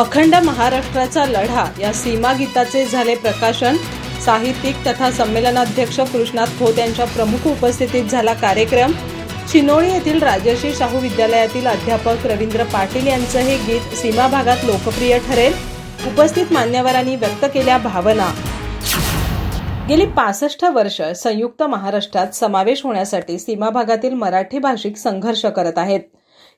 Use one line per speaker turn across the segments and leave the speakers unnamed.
अखंड महाराष्ट्राचा लढा या सीमा गीताचे झाले प्रकाशन. साहित्यिक तथा संमेलनाध्यक्ष कृष्णात खोत यांच्या प्रमुख उपस्थितीत झाला कार्यक्रम. चिनोळी येथील राजर्षी शाहू विद्यालयातील अध्यापक रवींद्र पाटील यांचं हे गीत सीमा भागात लोकप्रिय ठरेल. उपस्थित मान्यवरांनी व्यक्त केल्या भावना. गेली पासष्ट वर्ष संयुक्त महाराष्ट्रात समावेश होण्यासाठी सीमा भागातील मराठी भाषिक संघर्ष करत आहेत.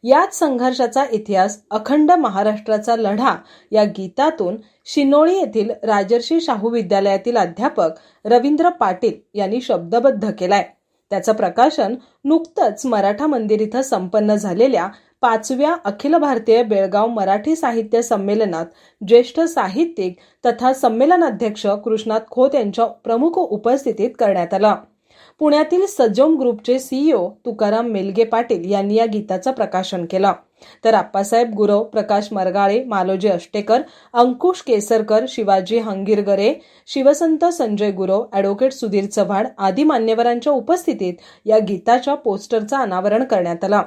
याच संघर्षाचा इतिहास अखंड महाराष्ट्राचा लढा या गीतातून शिनोळी येथील राजर्षी शाहू विद्यालयातील अध्यापक रवींद्र पाटील यांनी शब्दबद्ध केलाय. त्याचं प्रकाशन नुकतंच मराठा मंदिर इथं संपन्न झालेल्या पाचव्या अखिल भारतीय बेळगाव मराठी साहित्य संमेलनात ज्येष्ठ साहित्यिक तथा संमेलनाध्यक्ष कृष्णात खोत यांच्या प्रमुख उपस्थितीत करण्यात आलं. पुण्यातील सजोम ग्रुपचे सीईओ तुकाराम मेलगे पाटील यांनी या गीताचं प्रकाशन केलं. तर आप्पासाहेब गुरव प्रकाश मरगाळे मालोजी अष्टेकर अंकुश केसरकर शिवाजी हंगीरगरे शिवसंत संजय गुरव ॲडव्होकेट सुधीर चव्हाण आदी मान्यवरांच्या उपस्थितीत या गीताच्या पोस्टरचं अनावरण करण्यात आलं.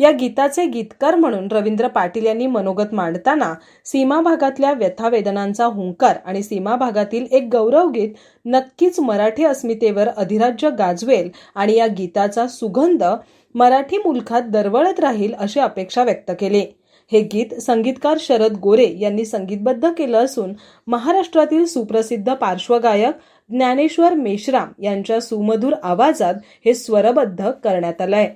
या गीताचे गीतकार म्हणून रवींद्र पाटील यांनी मनोगत मांडताना सीमा भागातल्या व्यथावेदनांचा हुंकार आणि सीमा भागातील एक गौरवगीत नक्कीच मराठी अस्मितेवर अधिराज्य गाजवेल आणि या गीताचा सुगंध मराठी मुलखात दरवळत राहील अशी अपेक्षा व्यक्त केली. हे गीत संगीतकार शरद गोरे यांनी संगीतबद्ध केलं असून महाराष्ट्रातील सुप्रसिद्ध पार्श्वगायक ज्ञानेश्वर मेश्राम यांच्या सुमधुर आवाजात हे स्वरबद्ध करण्यात आलंय.